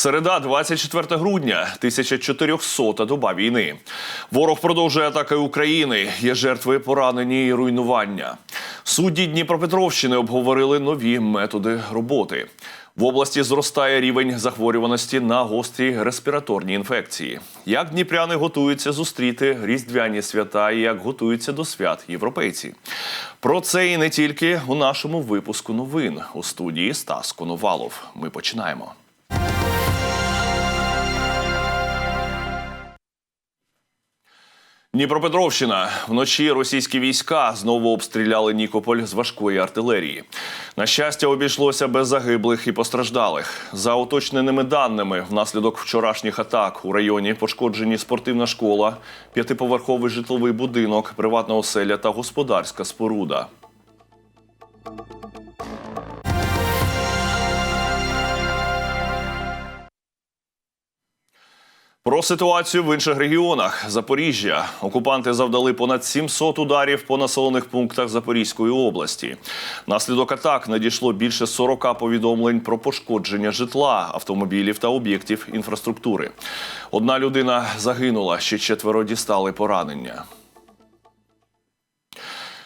Середа, 24 грудня, 1400 доба війни. Ворог продовжує атаки України. Є жертви поранені і руйнування. Судді Дніпропетровщини обговорили нові методи роботи. В області зростає рівень захворюваності на гострі респіраторні інфекції. Як дніпряни готуються зустріти різдвяні свята і як готуються до свят європейці? Про це і не тільки у нашому випуску новин у студії Стас Коновалов. Ми починаємо. Дніпропетровщина вночі російські війська знову обстріляли Нікополь з важкої артилерії. На щастя, обійшлося без загиблих і постраждалих. За уточненими даними, внаслідок вчорашніх атак у районі пошкоджені спортивна школа, п'ятиповерховий житловий будинок, приватна оселя та господарська споруда. Про ситуацію в інших регіонах Запоріжжя окупанти завдали понад 700 ударів по населених пунктах Запорізької області. Наслідок атак надійшло більше 40 повідомлень про пошкодження житла, автомобілів та об'єктів інфраструктури. Одна людина загинула, ще четверо дістали поранення.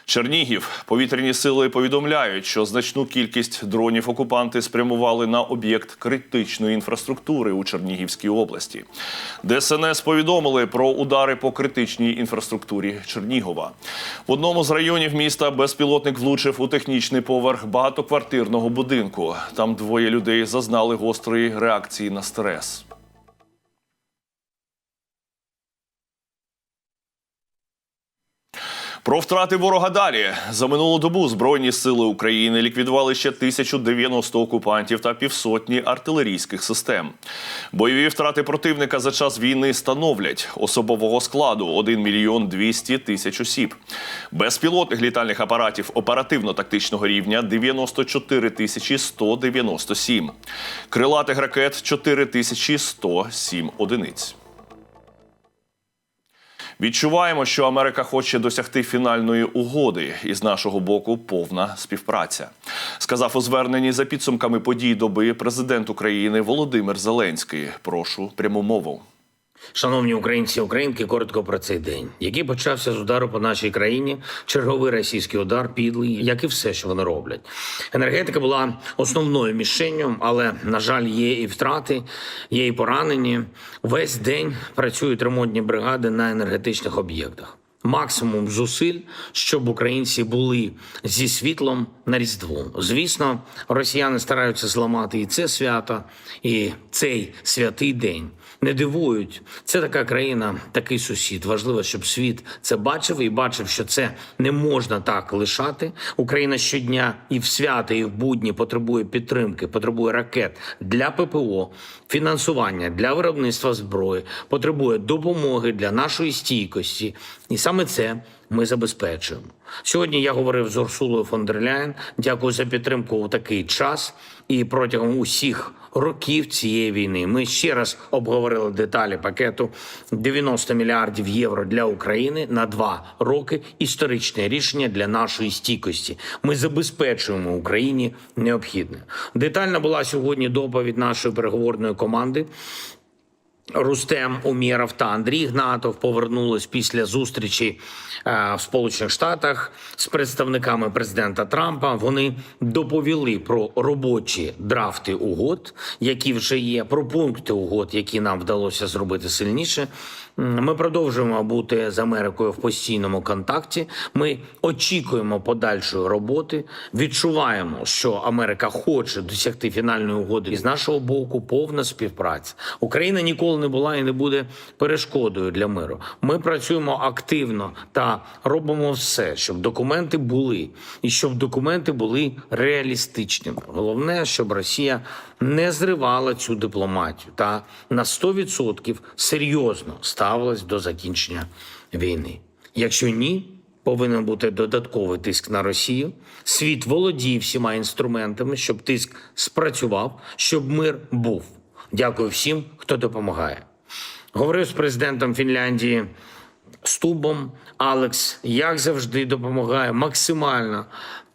Чернігів повітряні сили повідомляють, що значну кількість дронів окупанти спрямували на об'єкт критичної інфраструктури у Чернігівській області. ДСНС повідомили про удари по критичній інфраструктурі Чернігова. В одному з районів міста безпілотник влучив у технічний поверх багатоквартирного будинку. Там двоє людей зазнали гострої реакції на стрес. Про втрати ворога далі за минулу добу збройні сили України ліквідували ще 1090 окупантів та півсотні артилерійських систем. Бойові втрати противника за час війни становлять особового складу 1 мільйон 200 тисяч осіб. Безпілотних літальних апаратів оперативно-тактичного рівня 94 тисячі 197. Крилатих ракет 4 тисячі 107 одиниць. Відчуваємо, що Америка хоче досягти фінальної угоди, і з нашого боку повна співпраця. Сказав у зверненні за підсумками подій доби президент України Володимир Зеленський. Прошу пряму мову. Шановні українці українки, коротко про цей день, який почався з удару по нашій країні. Черговий російський удар підлий, як і все, що вони роблять. Енергетика була основною мішенню, але на жаль, є і втрати, є і поранені. Весь день працюють ремонтні бригади на енергетичних об'єктах. Максимум зусиль, щоб українці були зі світлом на різдву. Звісно, росіяни стараються зламати і це свято, і цей святий день. Не дивують. Це така країна, такий сусід. Важливо, щоб світ це бачив і бачив, що це не можна так лишати. Україна щодня і в свята, і в будні потребує підтримки, потребує ракет для ППО, фінансування для виробництва зброї, потребує допомоги для нашої стійкості. І саме це ми забезпечуємо. Сьогодні я говорив з Урсулою фон дер Ляєн. Дякую за підтримку у такий час і протягом усіх років цієї війни. Ми ще раз обговорили деталі пакету 90 мільярдів євро для України на два роки. Історичне рішення для нашої стійкості. Ми забезпечуємо Україні необхідне. Детальна була сьогодні доповідь нашої переговорної команди. Рустем Умєров та Андрій Гнатов повернулись після зустрічі е, в Сполучених Штатах з представниками президента Трампа. Вони доповіли про робочі драфти угод, які вже є, про пункти угод, які нам вдалося зробити сильніше. Ми продовжуємо бути з Америкою в постійному контакті. Ми очікуємо подальшої роботи. Відчуваємо, що Америка хоче досягти фінальної угоди. І з нашого боку повна співпраця. Україна ніколи не була і не буде перешкодою для миру. Ми працюємо активно та робимо все, щоб документи були, і щоб документи були реалістичними. Головне, щоб Росія не зривала цю дипломатію та на 100% серйозно ставилась до закінчення війни. Якщо ні, повинен бути додатковий тиск на Росію. Світ володіє всіма інструментами, щоб тиск спрацював, щоб мир був. Дякую всім, хто допомагає. Говорив з президентом Фінляндії Стубом. Алекс, як завжди, допомагає максимально.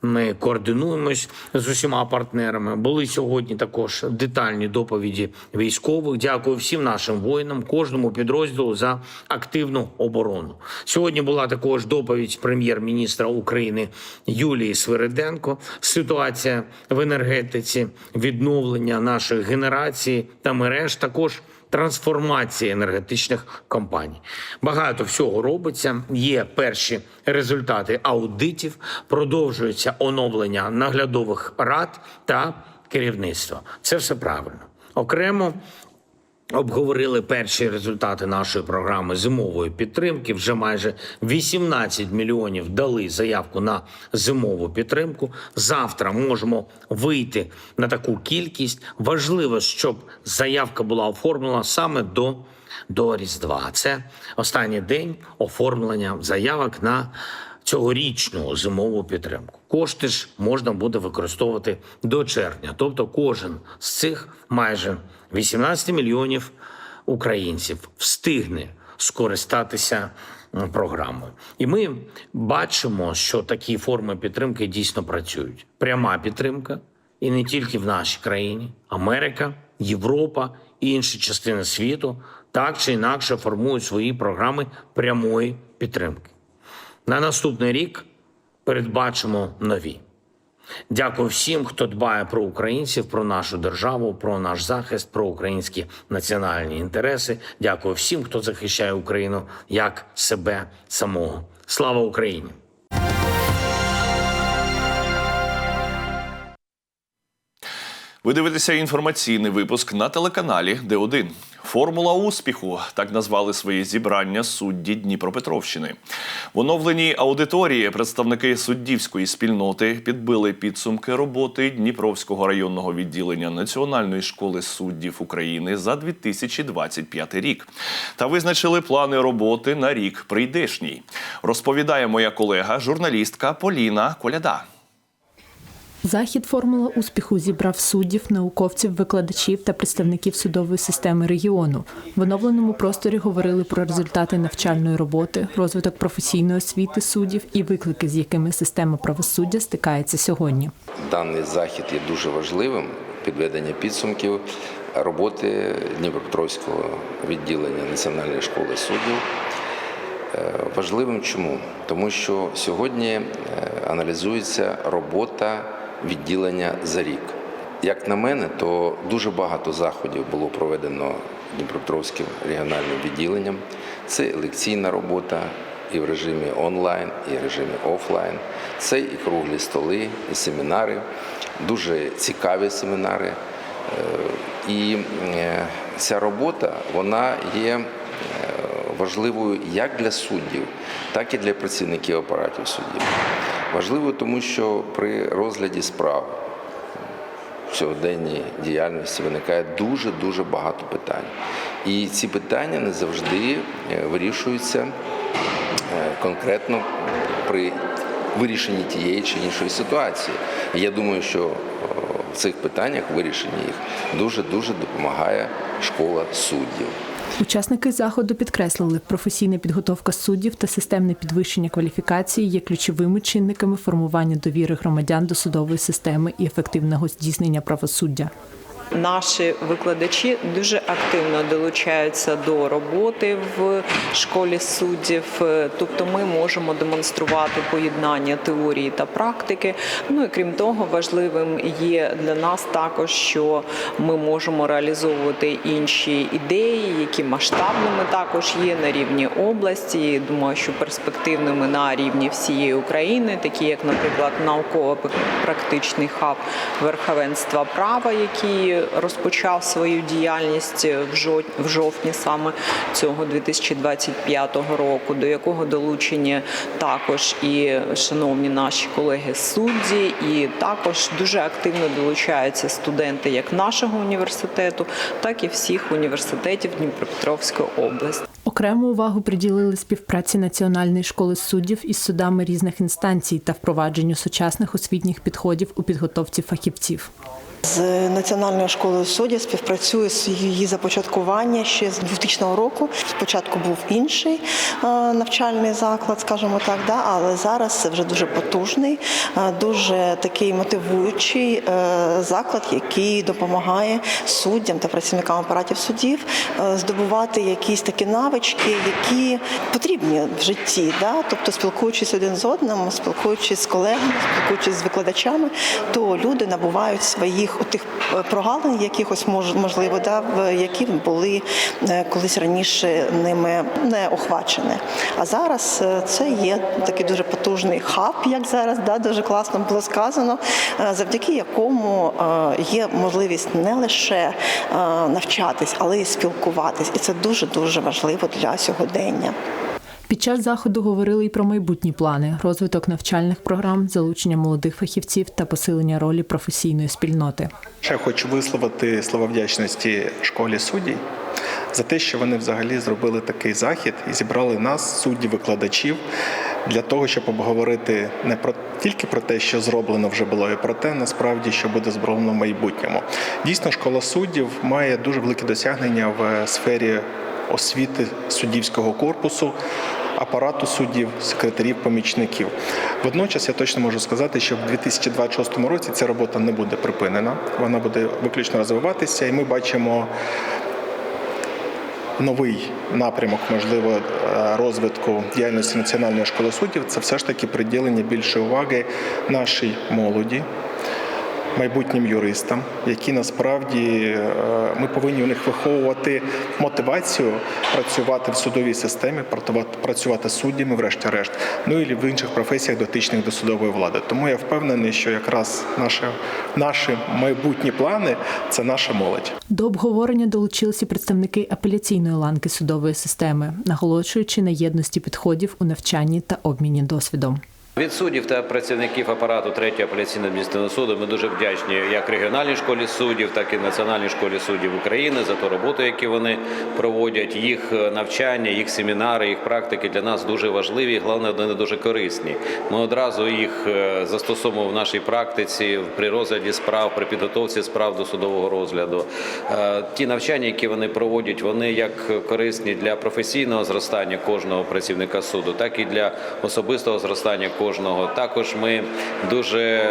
Ми координуємось з усіма партнерами. Були сьогодні також детальні доповіді військових. Дякую всім нашим воїнам, кожному підрозділу за активну оборону. Сьогодні була також доповідь прем'єр-міністра України Юлії Свириденко. Ситуація в енергетиці, відновлення нашої генерації та мереж також трансформації енергетичних компаній. Багато всього робиться. Є перші результати аудитів, продовжується оновлення наглядових рад та керівництва. Це все правильно. Окремо Обговорили перші результати нашої програми зимової підтримки. Вже майже 18 мільйонів дали заявку на зимову підтримку. Завтра можемо вийти на таку кількість. Важливо, щоб заявка була оформлена саме до, до Різдва. Це останній день оформлення заявок на цьогорічну зимову підтримку. Кошти ж можна буде використовувати до червня. Тобто, кожен з цих майже 18 мільйонів українців встигне скористатися програмою. І ми бачимо, що такі форми підтримки дійсно працюють. Пряма підтримка, і не тільки в нашій країні, Америка, Європа і інші частини світу так чи інакше формують свої програми прямої підтримки. На наступний рік передбачимо нові. Дякую всім, хто дбає про українців, про нашу державу, про наш захист, про українські національні інтереси. Дякую всім, хто захищає Україну як себе самого. Слава Україні! Ви дивитеся інформаційний випуск на телеканалі Д1. Формула успіху так назвали свої зібрання судді Дніпропетровщини. В оновленій аудиторії представники суддівської спільноти підбили підсумки роботи Дніпровського районного відділення Національної школи суддів України за 2025 рік та визначили плани роботи на рік прийдешній. Розповідає моя колега, журналістка Поліна Коляда. Захід Формула успіху зібрав суддів, науковців, викладачів та представників судової системи регіону. В оновленому просторі говорили про результати навчальної роботи, розвиток професійної освіти суддів і виклики, з якими система правосуддя стикається сьогодні. Даний захід є дуже важливим підведення підсумків роботи Дніпропетровського відділення Національної школи суддів. Е, Важливим чому? Тому що сьогодні е, аналізується робота відділення за рік. Як на мене, то дуже багато заходів було проведено Дніпропетровським регіональним відділенням. Це лекційна робота і в режимі онлайн, і в режимі офлайн. Це і круглі столи, і семінари, дуже цікаві семінари. Е, І е, ця робота вона є е, важливою як для суддів, так і для працівників апаратів суддів. Важливою, тому що при розгляді справ в сьогоденній діяльності виникає дуже дуже багато питань. І ці питання не завжди е, вирішуються е, конкретно при вирішенні тієї чи іншої ситуації. І я думаю, що е, в цих питаннях вирішенні їх дуже дуже допомагає школа суддів. Учасники заходу підкреслили, професійна підготовка суддів та системне підвищення кваліфікації є ключовими чинниками формування довіри громадян до судової системи і ефективного здійснення правосуддя. Наші викладачі дуже активно долучаються до роботи в школі суддів, тобто ми можемо демонструвати поєднання теорії та практики. Ну і крім того, важливим є для нас також, що ми можемо реалізовувати інші ідеї, які масштабними також є на рівні області. Думаю, що перспективними на рівні всієї України, такі як, наприклад, науково-практичний хаб верховенства права, який розпочав свою діяльність в жов- в жовтні саме цього 2025 року, до якого долучені також і шановні наші колеги судді, і також дуже активно долучаються студенти як нашого університету, так і всіх університетів Дніпропетровської області. Окрему увагу приділили співпраці Національної школи суддів із судами різних інстанцій та впровадженню сучасних освітніх підходів у підготовці фахівців. З Національною школою суддів співпрацює з її започаткування ще з 2000 року. Спочатку був інший е, навчальний заклад, скажімо так, да, але зараз це вже дуже потужний, е, дуже такий мотивуючий е, заклад, який допомагає суддям та працівникам апаратів судів здобувати якісь такі навички, які потрібні в житті. Да? Тобто, спілкуючись один з одним, спілкуючись з колегами, спілкуючись з викладачами, то люди набувають своїх тих прогалин, якихось мож- можливо, да, які були е, колись раніше ними не охвачені. А зараз е, це є такий дуже потужний хаб, як зараз, да, дуже класно було сказано, е, завдяки якому е, є можливість не лише е, навчатись, але й спілкуватись. І це дуже дуже важливо для сьогодення. Під час заходу говорили і про майбутні плани, розвиток навчальних програм, залучення молодих фахівців та посилення ролі професійної спільноти. Ще хочу висловити слова вдячності школі суддів за те, що вони взагалі зробили такий захід і зібрали нас, суддів, викладачів, для того, щоб обговорити не про тільки про те, що зроблено вже було, і про те, насправді, що буде зроблено в майбутньому. Дійсно, школа суддів має дуже великі досягнення в сфері освіти суддівського корпусу. Апарату суддів, секретарів, помічників. Водночас я точно можу сказати, що в 2026 році ця робота не буде припинена, вона буде виключно розвиватися, і ми бачимо новий напрямок, можливо, е, розвитку діяльності Національної школи суддів. Це все ж таки приділення більшої уваги нашій молоді. Майбутнім юристам, які насправді е, ми повинні у них виховувати мотивацію працювати в судовій системі, працювати- суддями, врешті-решт, ну і в інших професіях дотичних до судової влади. Тому я впевнений, що якраз наші, наші майбутні плани це наша молодь. До обговорення долучилися представники апеляційної ланки судової системи, наголошуючи на єдності підходів у навчанні та обміні досвідом. Від суддів та працівників апарату третього апеляційного адміністративного суду ми дуже вдячні як регіональній школі суддів, так і Національній школі суддів України за ту роботу, яку вони проводять. Їх е, навчання, їх семінари, їх практики для нас дуже важливі. і, Головне, вони дуже корисні. Ми одразу їх е, застосовуємо в нашій практиці при розгляді справ, при підготовці справ до судового розгляду. Е, Ті навчання, які вони проводять, вони як корисні для професійного зростання кожного працівника суду, так і для особистого зростання кожного. Також ми дуже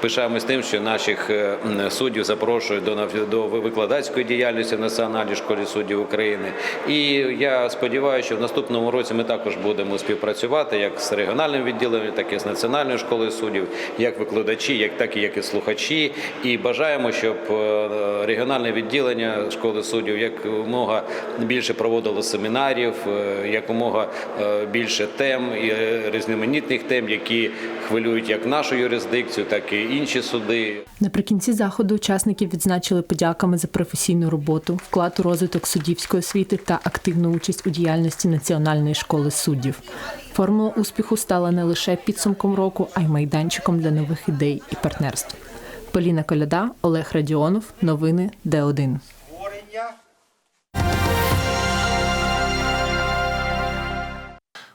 пишаємось тим, що наших е, суддів запрошують до до викладацької діяльності в Національній школі суддів України. І я сподіваюся, що в наступному році ми також будемо співпрацювати як з регіональним відділенням, так і з Національною школою суддів, як викладачі, як так і як і слухачі. І бажаємо, щоб е, регіональне відділення школи суддів якомога більше проводило семінарів, е, якомога більше тем і різноманітних тем, які хвилюють як нашу юрисдикцію, так і інші суди. Наприкінці заходу учасників відзначили подяками за професійну роботу, вклад у розвиток суддівської освіти та активну участь у діяльності Національної школи суддів. Формула успіху стала не лише підсумком року, а й майданчиком для нових ідей і партнерств. Поліна Коляда, Олег Радіонов. Новини Д1.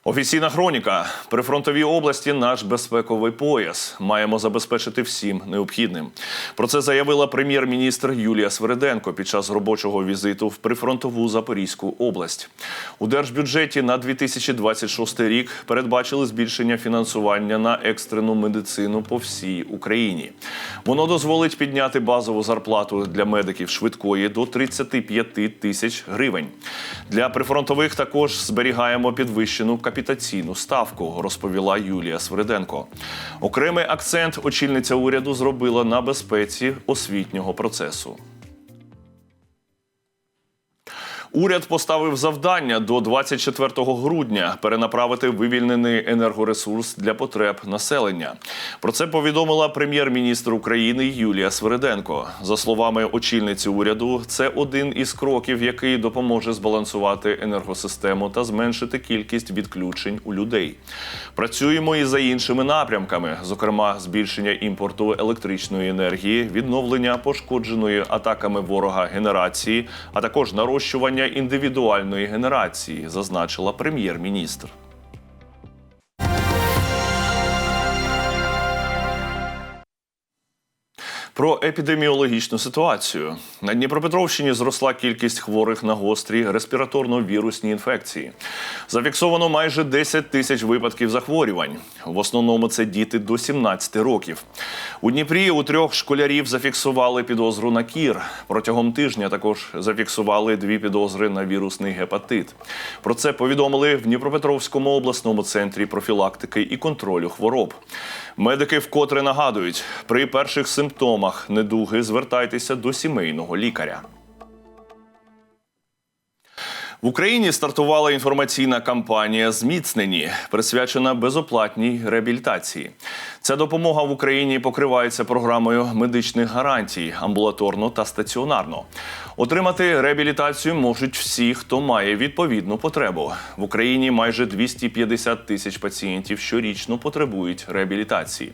Офіційна хроніка. Прифронтові області наш безпековий пояс. Маємо забезпечити всім необхідним. Про це заявила прем'єр-міністр Юлія Свериденко під час робочого візиту в прифронтову Запорізьку область. У держбюджеті на 2026 рік передбачили збільшення фінансування на екстрену медицину по всій Україні. Воно дозволить підняти базову зарплату для медиків швидкої до 35 тисяч гривень. Для прифронтових також зберігаємо підвищену капітаційну ставку, розповіла Юлія Свириденко. Окремий акцент очільниця уряду зробила на безпеці освітнього процесу. Уряд поставив завдання до 24 грудня перенаправити вивільнений енергоресурс для потреб населення. Про це повідомила прем'єр-міністр України Юлія Свириденко. За словами очільниці уряду, це один із кроків, який допоможе збалансувати енергосистему та зменшити кількість відключень у людей. Працюємо і за іншими напрямками, зокрема, збільшення імпорту електричної енергії, відновлення пошкодженої атаками ворога генерації, а також нарощування індивідуальної генерації, зазначила прем'єр-міністр. Про епідеміологічну ситуацію на Дніпропетровщині зросла кількість хворих на гострі респіраторно-вірусні інфекції. Зафіксовано майже 10 тисяч випадків захворювань. В основному це діти до 17 років. У Дніпрі у трьох школярів зафіксували підозру на кір. Протягом тижня також зафіксували дві підозри на вірусний гепатит. Про це повідомили в Дніпропетровському обласному центрі профілактики і контролю хвороб. Медики вкотре нагадують, при перших симптомах недуги звертайтеся до сімейного лікаря. В Україні стартувала інформаційна кампанія Зміцнені, присвячена безоплатній реабілітації. Ця допомога в Україні покривається програмою медичних гарантій амбулаторно та стаціонарно. Отримати реабілітацію можуть всі, хто має відповідну потребу. В Україні майже 250 тисяч пацієнтів щорічно потребують реабілітації.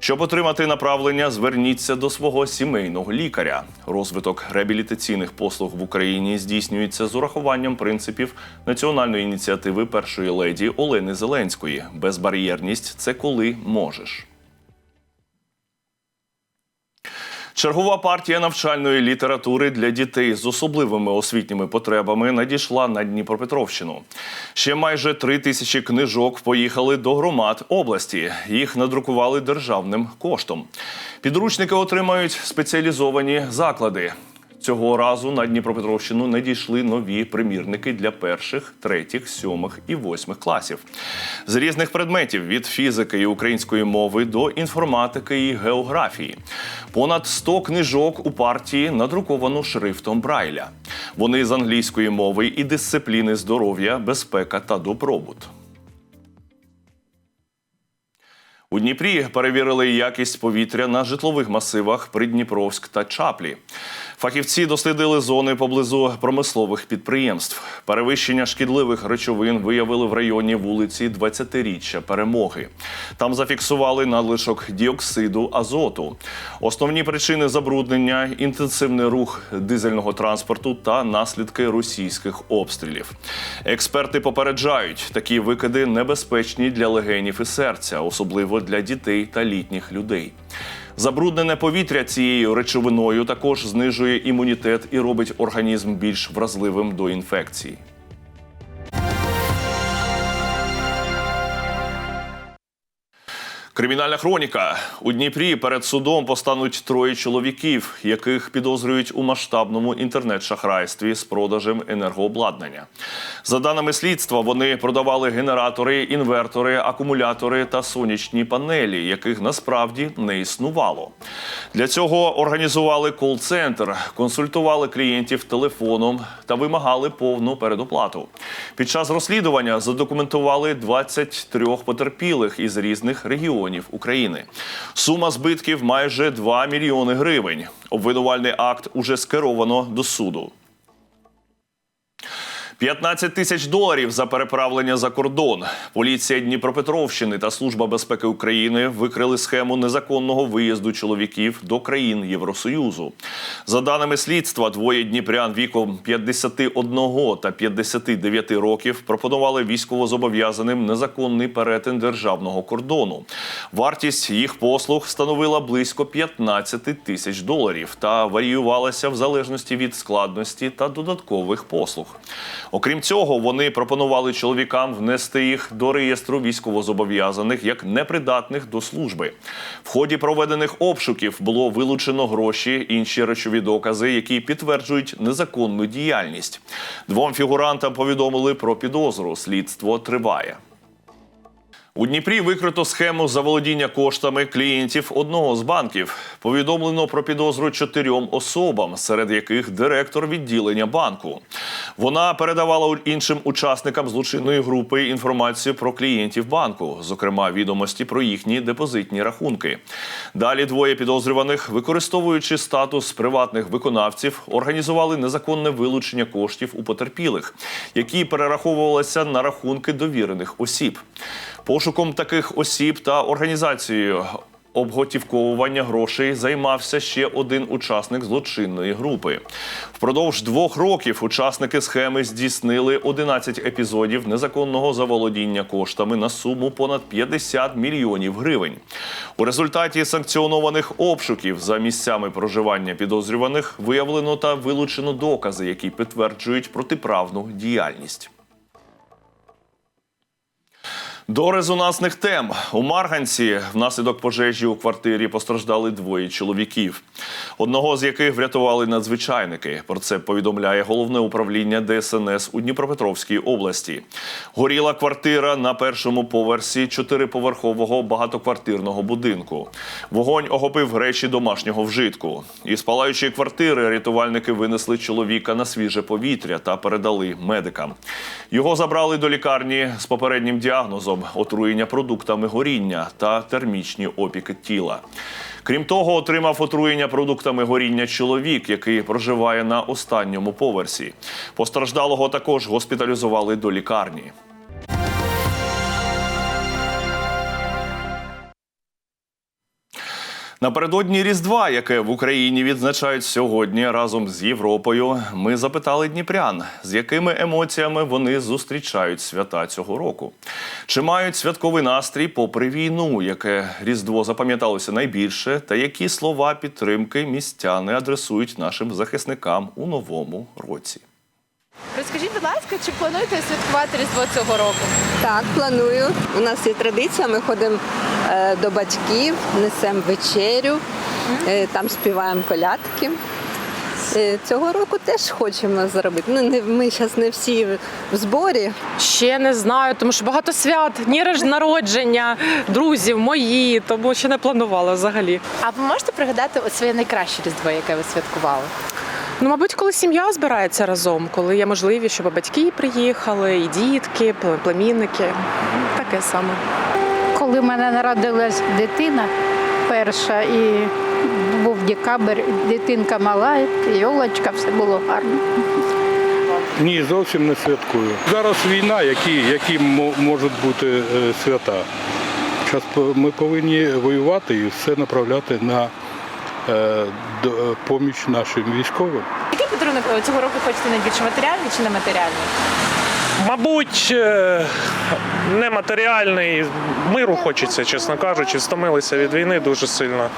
Щоб отримати направлення, зверніться до свого сімейного лікаря. Розвиток реабілітаційних послуг в Україні здійснюється з урахуванням принципів національної ініціативи першої леді Олени Зеленської. Безбар'єрність це коли можеш. Чергова партія навчальної літератури для дітей з особливими освітніми потребами надійшла на Дніпропетровщину. Ще майже три тисячі книжок поїхали до громад області. Їх надрукували державним коштом. Підручники отримають спеціалізовані заклади. Цього разу на Дніпропетровщину надійшли нові примірники для перших, третіх, сьомих і восьмих класів з різних предметів від фізики і української мови до інформатики і географії. Понад 100 книжок у партії надруковано шрифтом Брайля. Вони з англійської мови і дисципліни здоров'я, безпека та добробут. У Дніпрі перевірили якість повітря на житлових масивах Придніпровськ та Чаплі. Фахівці дослідили зони поблизу промислових підприємств. Перевищення шкідливих речовин виявили в районі вулиці 20-річчя перемоги. Там зафіксували надлишок діоксиду азоту. Основні причини забруднення інтенсивний рух дизельного транспорту та наслідки російських обстрілів. Експерти попереджають, такі викиди небезпечні для легенів і серця, особливо для дітей та літніх людей. Забруднене повітря цією речовиною також знижує імунітет і робить організм більш вразливим до інфекцій. Кримінальна хроніка у Дніпрі перед судом постануть троє чоловіків, яких підозрюють у масштабному інтернет-шахрайстві з продажем енергообладнання. За даними слідства, вони продавали генератори, інвертори, акумулятори та сонячні панелі, яких насправді не існувало. Для цього організували кол-центр, консультували клієнтів телефоном та вимагали повну передоплату. Під час розслідування задокументували 23 потерпілих із різних регіонів України. Сума збитків майже 2 мільйони гривень. Обвинувальний акт уже скеровано до суду. 15 тисяч доларів за переправлення за кордон. Поліція Дніпропетровщини та Служба безпеки України викрили схему незаконного виїзду чоловіків до країн Євросоюзу. За даними слідства, двоє дніпрян віком 51 та 59 років пропонували військовозобов'язаним незаконний перетин державного кордону. Вартість їх послуг становила близько 15 тисяч доларів та варіювалася в залежності від складності та додаткових послуг. Окрім цього, вони пропонували чоловікам внести їх до реєстру військовозобов'язаних як непридатних до служби. В ході проведених обшуків було вилучено гроші, інші речові докази, які підтверджують незаконну діяльність. Двом фігурантам повідомили про підозру. Слідство триває. У Дніпрі викрито схему заволодіння коштами клієнтів одного з банків. Повідомлено про підозру чотирьом особам, серед яких директор відділення банку. Вона передавала іншим учасникам злочинної групи інформацію про клієнтів банку, зокрема відомості про їхні депозитні рахунки. Далі двоє підозрюваних, використовуючи статус приватних виконавців, організували незаконне вилучення коштів у потерпілих, які перераховувалися на рахунки довірених осіб. Пошуком таких осіб та організацією обготівковування грошей займався ще один учасник злочинної групи. Впродовж двох років учасники схеми здійснили 11 епізодів незаконного заволодіння коштами на суму понад 50 мільйонів гривень. У результаті санкціонованих обшуків за місцями проживання підозрюваних виявлено та вилучено докази, які підтверджують протиправну діяльність. До резонансних тем у Марганці внаслідок пожежі у квартирі постраждали двоє чоловіків, одного з яких врятували надзвичайники. Про це повідомляє головне управління ДСНС у Дніпропетровській області. Горіла квартира на першому поверсі чотириповерхового багатоквартирного будинку. Вогонь охопив речі домашнього вжитку. Із палаючої квартири рятувальники винесли чоловіка на свіже повітря та передали медикам. Його забрали до лікарні з попереднім діагнозом отруєння продуктами горіння та термічні опіки тіла. Крім того, отримав отруєння продуктами горіння чоловік, який проживає на останньому поверсі. Постраждалого також госпіталізували до лікарні. Напередодні Різдва, яке в Україні відзначають сьогодні разом з Європою, ми запитали дніпрян, з якими емоціями вони зустрічають свята цього року. Чи мають святковий настрій попри війну, яке Різдво запам'яталося найбільше, та які слова підтримки містяни адресують нашим захисникам у новому році? Розкажіть, будь ласка, чи плануєте святкувати Різдво цього року? Так, планую. У нас є традиція, ми ходимо до батьків, несемо вечерю, е, там співаємо колядки. Е, Цього року теж хочемо зробити. Ну, не, ми зараз не всі в- зборі. Ще не знаю, тому що багато свят, дні народження, друзів мої, тому ще не планувала взагалі. А ви можете пригадати от своє найкраще Різдво, яке ви святкували? Ну, мабуть, коли сім'я збирається разом, коли є можливість, щоб батьки приїхали, і дітки, пле- племінники. Таке саме. Коли в мене народилась дитина перша, і був декабрь, дитинка мала, йолочка, все було гарно. Ні, зовсім не святкую. Зараз війна, які, які можуть бути е, свята. Зараз ми повинні воювати і все направляти на е, поміч нашим військовим. Який подарунок е, цього року хочете найбільше матеріальний чи нематеріальний? Мабуть, е, нематеріальний. Миру хочеться, чесно кажучи, стомилися від війни дуже сильно.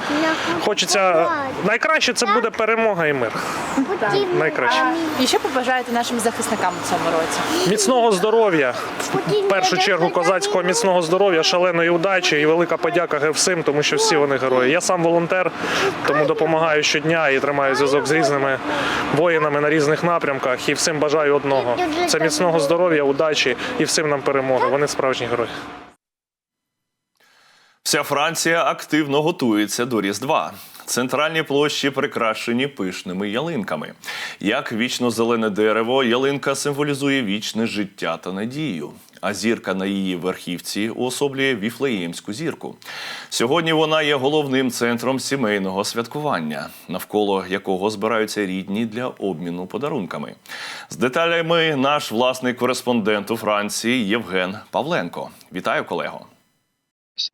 Хочеться найкраще це буде перемога і мир. Найкраще. І що побажаєте нашим захисникам у цьому році? Міцного здоров'я, в першу чергу козацького міцного здоров'я, шаленої удачі і велика подяка всім, тому що всі вони герої. Я сам волонтер, тому допомагаю щодня і тримаю зв'язок з різними воїнами на різних напрямках. І всім бажаю одного: це міцного здоров'я, удачі і всім нам перемоги. Вони справжні герої. Вся Франція активно готується до Різдва. Центральні площі прикрашені пишними ялинками. Як вічно зелене дерево, ялинка символізує вічне життя та надію. А зірка на її верхівці уособлює віфлеємську зірку. Сьогодні вона є головним центром сімейного святкування, навколо якого збираються рідні для обміну подарунками. З деталями наш власний кореспондент у Франції Євген Павленко. Вітаю, колего.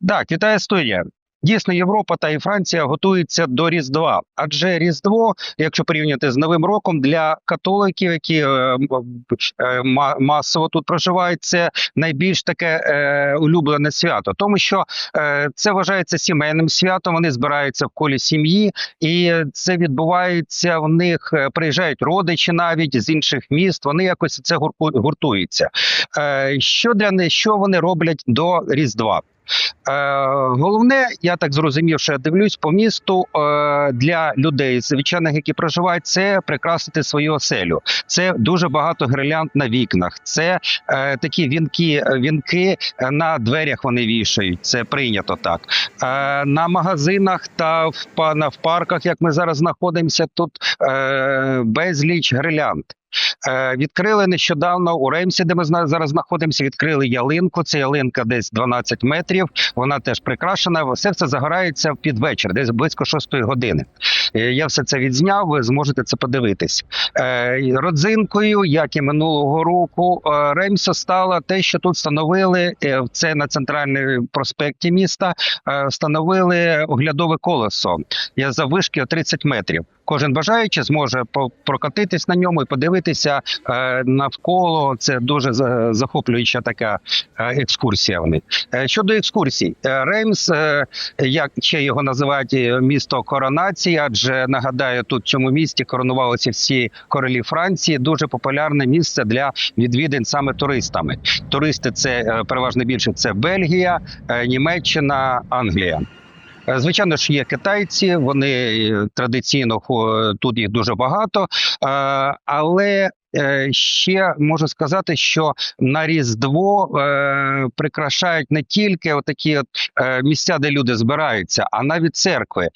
Так, вітає студія. Дійсно, Європа та і Франція готуються до Різдва. Адже Різдво, якщо порівняти з Новим роком, для католиків, які е, е, масово тут проживають, це найбільш таке е, улюблене свято, тому що е, це вважається сімейним святом. Вони збираються в колі сім'ї, і це відбувається в них. е, Приїжджають родичі навіть з інших міст. Вони якось це гуртуються. Е, що для них, що вони роблять до Різдва? Е, головне, я так зрозумів, що я дивлюсь по місту е, для людей, звичайних, які проживають, це прикрасити свою оселю. Це дуже багато гірлянд на вікнах. Це е, такі вінки, вінки на дверях вони вішають. Це прийнято так. На магазинах та в, парках, як ми зараз знаходимося, тут безліч гірлянд. Е, відкрили нещодавно у Реймсі, де ми зараз знаходимося. Відкрили ялинку. Це ялинка десь 12 метрів. Вона теж прикрашена. Все це загорається під вечір, десь близько 6 години. Е, Я все це відзняв. Ви зможете це подивитись. Е, Родзинкою, як і минулого року, е, Ремсо стало те, що тут встановили це на центральному проспекті міста. Встановили оглядове колесо я заввишки 30 метрів. Кожен бажаючий зможе прокатитись на ньому і подивитися навколо. Це дуже захоплююча така екскурсія. Вони щодо екскурсій, Реймс, як ще його називають місто коронації, адже нагадаю, тут в цьому місті коронувалися всі королі Франції. Дуже популярне місце для відвідин саме туристами. Туристи це е, переважно більше це Бельгія, е, Німеччина, Англія. Е, Звичайно ж, є китайці, вони традиційно тут їх дуже багато, але ще можу сказати, що на Різдво е, прикрашають не тільки отакі от, е, місця, де люди збираються, а навіть церкви. Е,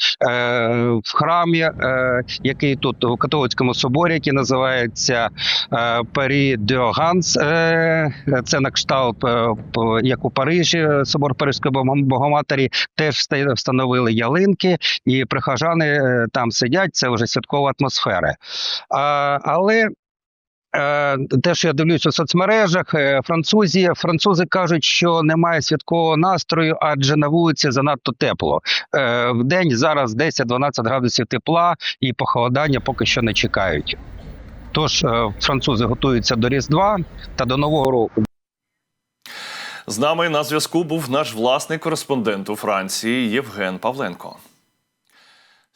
в храмі, е, який тут у католицькому соборі, який називається е, Парі де Ганс, е, це на кшталт, е, як у Парижі, е, собор Парижської Богоматері, теж встановили ялинки, і прихожани е, там сидять. Це вже святкова атмосфера. А, але Е, Те, що я дивлюся у соцмережах, е, французі, французи кажуть, що немає святкового настрою, адже на вулиці занадто тепло. Е, В день зараз 10-12 градусів тепла і похолодання поки що не чекають. Тож е, французи готуються до Різдва та до Нового року. З нами на зв'язку був наш власний кореспондент у Франції Євген Павленко.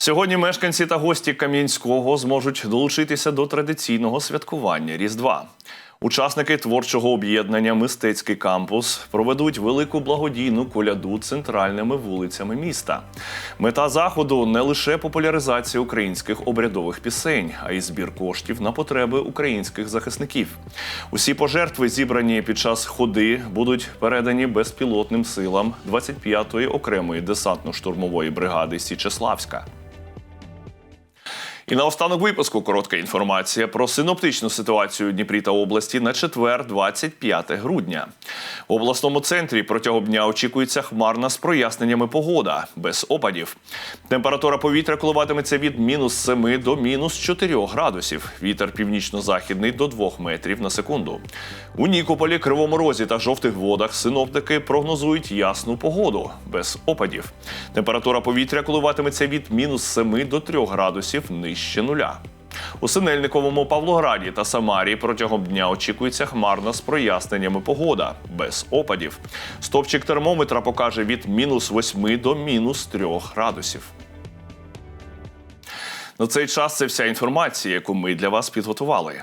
Сьогодні мешканці та гості Кам'янського зможуть долучитися до традиційного святкування Різдва. Учасники творчого об'єднання Мистецький кампус проведуть велику благодійну коляду центральними вулицями міста. Мета заходу не лише популяризація українських обрядових пісень, а й збір коштів на потреби українських захисників. Усі пожертви, зібрані під час ходи, будуть передані безпілотним силам 25-ї окремої десантно-штурмової бригади Січеславська. І наостанок випуску коротка інформація про синоптичну ситуацію у Дніпрі та області на четвер, 25 грудня. В обласному центрі протягом дня очікується хмарна з проясненнями погода без опадів. Температура повітря коливатиметься від мінус 7 до мінус 4 градусів. Вітер північно-західний до 2 метрів на секунду. У Нікополі, Кривому Розі та жовтих водах синоптики прогнозують ясну погоду без опадів. Температура повітря коливатиметься від мінус 7 до 3 градусів нижче нуля. У Синельниковому Павлограді та Самарі протягом дня очікується хмарна з проясненнями погода без опадів. Стопчик термометра покаже від мінус 8 до мінус 3 градусів. На цей час це вся інформація, яку ми для вас підготували.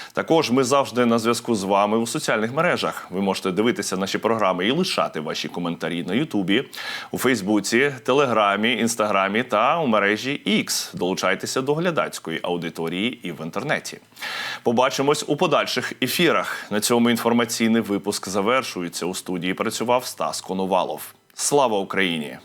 Також ми завжди на зв'язку з вами у соціальних мережах. Ви можете дивитися наші програми і лишати ваші коментарі на Ютубі, у Фейсбуці, Телеграмі, Інстаграмі та у мережі X. Долучайтеся до глядацької аудиторії і в інтернеті. Побачимось у подальших ефірах. На цьому інформаційний випуск завершується. У студії працював Стас Коновалов. Слава Україні!